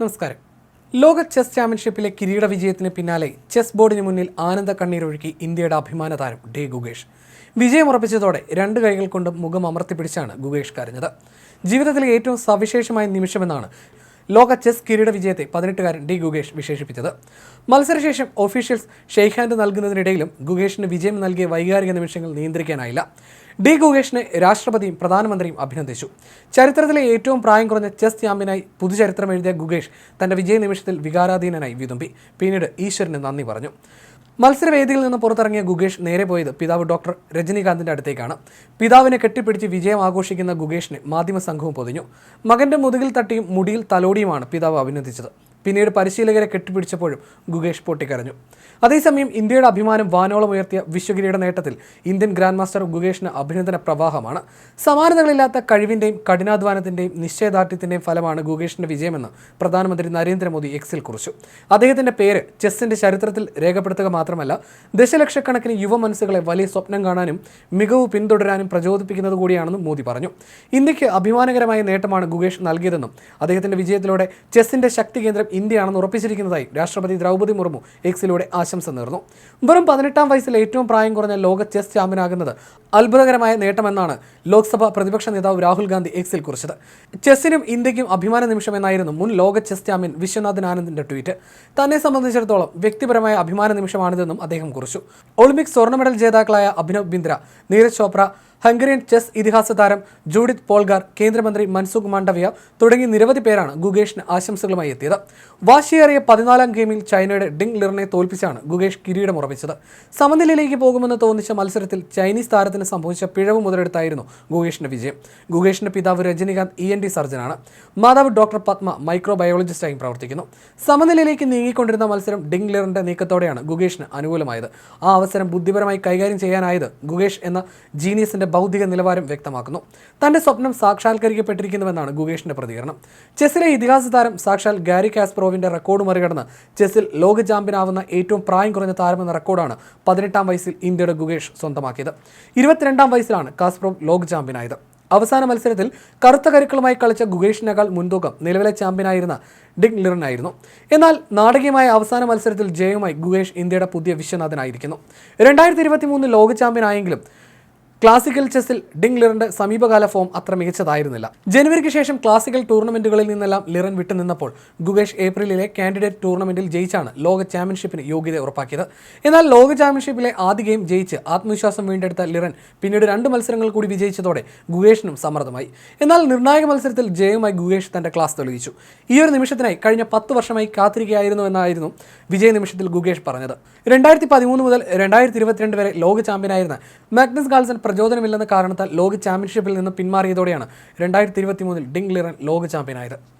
നമസ്കാരം. ലോക ചെസ് ചാമ്പ്യൻഷിപ്പിലെ കിരീട വിജയത്തിന് പിന്നാലെ ചെസ് ബോർഡിന് മുന്നിൽ ആനന്ദ കണ്ണീരൊഴുക്കി ഇന്ത്യയുടെ അഭിമാന താരം ഡേ ഗുഗേഷ് വിജയമുറപ്പിച്ചതോടെ രണ്ട് കൈകൾ കൊണ്ട് മുഖം അമർത്തിപ്പിടിച്ചാണ് ഗുഗേഷ് കരഞ്ഞത്. ജീവിതത്തിലെ ഏറ്റവും സവിശേഷമായ നിമിഷമെന്നാണ് ലോക ചെസ് കിരീട വിജയത്തെ പതിനെട്ടുകാരൻ ഡി ഗുഗേഷ് വിശേഷിപ്പിച്ചത്. മത്സരശേഷം ഒഫീഷ്യൽസ് ഷെയ്ഖ് ഹാൻഡ് നൽകുന്നതിനിടയിലും ഗുഗേഷിന് വിജയം നൽകിയ വൈകാരിക നിമിഷങ്ങൾ നിയന്ത്രിക്കാനായില്ല. ഡി ഗുഗേഷിനെ രാഷ്ട്രപതിയും പ്രധാനമന്ത്രിയും അഭിനന്ദിച്ചു. ചരിത്രത്തിലെ ഏറ്റവും പ്രായം കുറഞ്ഞ ചെസ് ചാമ്പ്യനായി പുതുചരിത്രം എഴുതിയ ഗുഗേഷ് തന്റെ വിജയ നിമിഷത്തിൽ വികാരാധീനനായി വിതുമ്പി. പിന്നീട് ഈശ്വരന് നന്ദി പറഞ്ഞു. മത്സരവേദിയിൽ നിന്ന് പുറത്തിറങ്ങിയ ഗുഗേഷ് നേരെ പോയത് പിതാവ് ഡോക്ടർ രജനീകാന്തിന്റെ അടുത്തേക്കാണ്. പിതാവിനെ കെട്ടിപ്പിടിച്ച് വിജയം ആഘോഷിക്കുന്ന ഗുഗേഷിനെ മാധ്യമ സംഘവും പൊതിഞ്ഞു. മകന്റെ മുതുകിൽ തട്ടിയും മുടിയിൽ തലോടിയുമാണ് പിതാവ് അഭിനന്ദിച്ചത്. പിന്നീട് പരിശീലകരെ കെട്ടിപ്പിടിച്ചപ്പോഴും ഗുഗേഷ് പൊട്ടിക്കരഞ്ഞു. അതേസമയം ഇന്ത്യയുടെ അഭിമാനം വാനോളം ഉയർത്തിയ വിശ്വകിരീട നേട്ടത്തിൽ ഇന്ത്യൻ ഗ്രാൻഡ് മാസ്റ്റർ ഗുഗേഷിന് അഭിനന്ദന പ്രവാഹമാണ്. സമാനതകളില്ലാത്ത കഴിവിന്റെയും കഠിനാധ്വാനത്തിന്റെയും നിശ്ചയദാർഢ്യത്തിന്റെയും ഫലമാണ് ഗുഗേഷിന്റെ വിജയമെന്ന് പ്രധാനമന്ത്രി നരേന്ദ്രമോദി എക്സിൽ കുറിച്ചു. അദ്ദേഹത്തിന്റെ പേര് ചെസ്സിന്റെ ചരിത്രത്തിൽ രേഖപ്പെടുത്തുക മാത്രമല്ല ദശലക്ഷക്കണക്കിന് യുവ മനസ്സുകളെ വലിയ സ്വപ്നം കാണാനും മികവ് പിന്തുടരാനും പ്രചോദിപ്പിക്കുന്നത് കൂടിയാണെന്നും മോദി പറഞ്ഞു. ഇന്ത്യയ്ക്ക് അഭിമാനകരമായ നേട്ടമാണ് ഗുഗേഷ് നൽകിയതെന്നും അദ്ദേഹത്തിന്റെ വിജയത്തിലൂടെ ചെസ്സിന്റെ ശക്തി കേന്ദ്രം ഇന്ത്യയാണെന്ന് ഉറപ്പിച്ചിരിക്കുന്നതായി രാഷ്ട്രപതി ദ്രൗപദി മുർമു എക്സിലൂടെ ആശംസ നേർന്നു. വെറും പതിനെട്ടാം വയസ്സിൽ ഏറ്റവും പ്രായം കുറഞ്ഞ ലോക ചെസ് ചാമ്പ്യനാകുന്നത് അത്ഭുതകരമായ നേട്ടമെന്നാണ് ലോക്സഭ പ്രതിപക്ഷ നേതാവ് രാഹുൽ ഗാന്ധി എക്സിൽ കുറിച്ചത്. ചെസ്സിനും ഇന്ത്യക്കും അഭിമാന നിമിഷമെന്നായിരുന്നു മുൻ ലോക ചെസ് ചാമ്പ്യൻ വിശ്വനാഥൻ ആനന്ദിന്റെ ട്വീറ്റ്. തന്നെ സംബന്ധിച്ചിടത്തോളം വ്യക്തിപരമായ അഭിമാന നിമിഷമാണിതെന്നും അദ്ദേഹം കുറിച്ചു. ഒളിമ്പിക് സ്വർണ മെഡൽ ജേതാക്കളായ അഭിനവ് ബിന്ദ്ര നീരജ് ചോപ്ര ഹംഗറിയൻ ചെസ് ഇതിഹാസ താരം ജൂഡിത് പോൾഗാർ കേന്ദ്രമന്ത്രി മൻസുഖ് മാണ്ഡവ്യ തുടങ്ങി നിരവധി പേരാണ് ഗുഗേഷിന് ആശംസകളുമായി എത്തിയത്. വാശിയേറിയ പതിനാലാം ഗെയിമിൽ ചൈനയുടെ ഡിങ് ലിറിനെ തോൽപ്പിച്ചാണ് ഗുഗേഷ് കിരീടം ഉറപ്പിച്ചത് സമനിലയിലേക്ക് പോകുമെന്ന് തോന്നിച്ച മത്സരത്തിൽ ചൈനീസ് താരത്തിന് സംഭവിച്ച പിഴവ് മുതലെടുത്തായിരുന്നു ഗുഗേഷിന്റെ വിജയം. ഗുഗേഷിന്റെ പിതാവ് രജനികാന്ത് ഇ എൻ ഡി സർജനാണ്. മാതാവ് ഡോക്ടർ പത്മ മൈക്രോബയോളജിസ്റ്റായും പ്രവർത്തിക്കുന്നു. സമനിലയിലേക്ക് നീങ്ങിക്കൊണ്ടിരുന്ന മത്സരം ഡിങ് ലിറിന്റെ നീക്കത്തോടെയാണ് ഗുഗേഷിന് അനുകൂലമായത്. ആ അവസരം ബുദ്ധിപരമായി കൈകാര്യം ചെയ്യാനായത് ഗുഗേഷ് എന്ന ജീനിയസിന്റെ ബൗദ്ധിക നിലവാരം വ്യക്തമാക്കുന്നു. തന്റെ സ്വപ്നം സാക്ഷാത്കരിക്കപ്പെട്ടിരിക്കുന്നുവെന്നാണ് ഗുഗേഷിന്റെ പ്രതികരണം. ചെസ്സിലെ ഇതിഹാസ താരം സാക്ഷാൽ ഗാരി കാസ്പ്രോവിന്റെ റെക്കോർഡ് മറികടന്ന് ചെസ്സിൽ ലോക ചാമ്പ്യനാവുന്ന ഏറ്റവും പ്രായം കുറഞ്ഞ താരമെന്ന റെക്കോർഡാണ് പതിനെട്ടാം വയസ്സിൽ ഇന്ത്യയുടെ ഗുഗേഷ് സ്വന്തമാക്കിയത്. ഇരുപത്തിരണ്ടാം വയസ്സിലാണ് കാസ്പ്രോവ് ലോക ചാമ്പ്യനായത്. അവസാന മത്സരത്തിൽ കറുത്ത കരുക്കളുമായി കളിച്ച ഗുഗേഷിനേക്കാൾ മുൻതൂക്കം നിലവിലെ ചാമ്പ്യനായിരുന്ന ഡിഗ് ലിറിനായിരുന്നു. എന്നാൽ നാടകീയമായ അവസാന മത്സരത്തിൽ ജയവുമായി ഗുഗേഷ് ഇന്ത്യയുടെ പുതിയ വിശ്വനാഥനായിരിക്കുന്നു. രണ്ടായിരത്തി ഇരുപത്തി മൂന്ന് ലോക ചാമ്പ്യനായെങ്കിലും ക്ലാസിക്കൽ ചെസ്സിൽ ഡിങ് ലിറിന്റെ സമീപകാല ഫോം അത്ര മികച്ചതായിരുന്നില്ല. ജനുവരിക്ക് ശേഷം ക്ലാസിക്കൽ ടൂർണമെന്റുകളിൽ നിന്നെല്ലാം ലിറൻ വിട്ടുനിന്നപ്പോൾ ഗുഗേഷ് ഏപ്രിലിലെ കാൻഡിഡേറ്റ് ടൂർണമെന്റിൽ ജയിച്ചാണ് ലോക ചാമ്പ്യൻഷിപ്പിന് യോഗ്യത ഉറപ്പാക്കിയത്. എന്നാൽ ലോക ചാമ്പ്യൻഷിപ്പിലെ ആദ്യ ഗെയിം ജയിച്ച് ആത്മവിശ്വാസം വീണ്ടെടുത്ത ലിറൻ പിന്നീട് രണ്ട് മത്സരങ്ങൾ കൂടി വിജയിച്ചതോടെ ഗുഗേഷിനും സമ്മർദ്ദമായി. എന്നാൽ നിർണായക മത്സരത്തിൽ ജയവുമായി ഗുഗേഷ് തന്റെ ക്ലാസ് തെളിയിച്ചു. ഈ ഒരു നിമിഷത്തിനായി കഴിഞ്ഞ പത്ത് വർഷമായി കാത്തിരിക്കുകയായിരുന്നു എന്നായിരുന്നു വിജയ നിമിഷത്തിൽ ഗുഗേഷ് പറഞ്ഞത്. രണ്ടായിരത്തി പതിമൂന്ന് മുതൽ രണ്ടായിരത്തി ഇരുപത്തിരണ്ട് വരെ ലോക ചാമ്പ്യനായിരുന്ന മാഗ്നസ് ഗാൾസൺ പ്രചോദനമില്ലെന്ന കാരണത്താൽ ലോക ചാമ്പ്യൻഷിപ്പിൽ നിന്ന് പിന്മാറിയതോടെയാണ് രണ്ടായിരത്തി ഇരുപത്തി മൂന്നിൽ ഡിങ് ലിറൻ ലോക ചാമ്പ്യനായത്.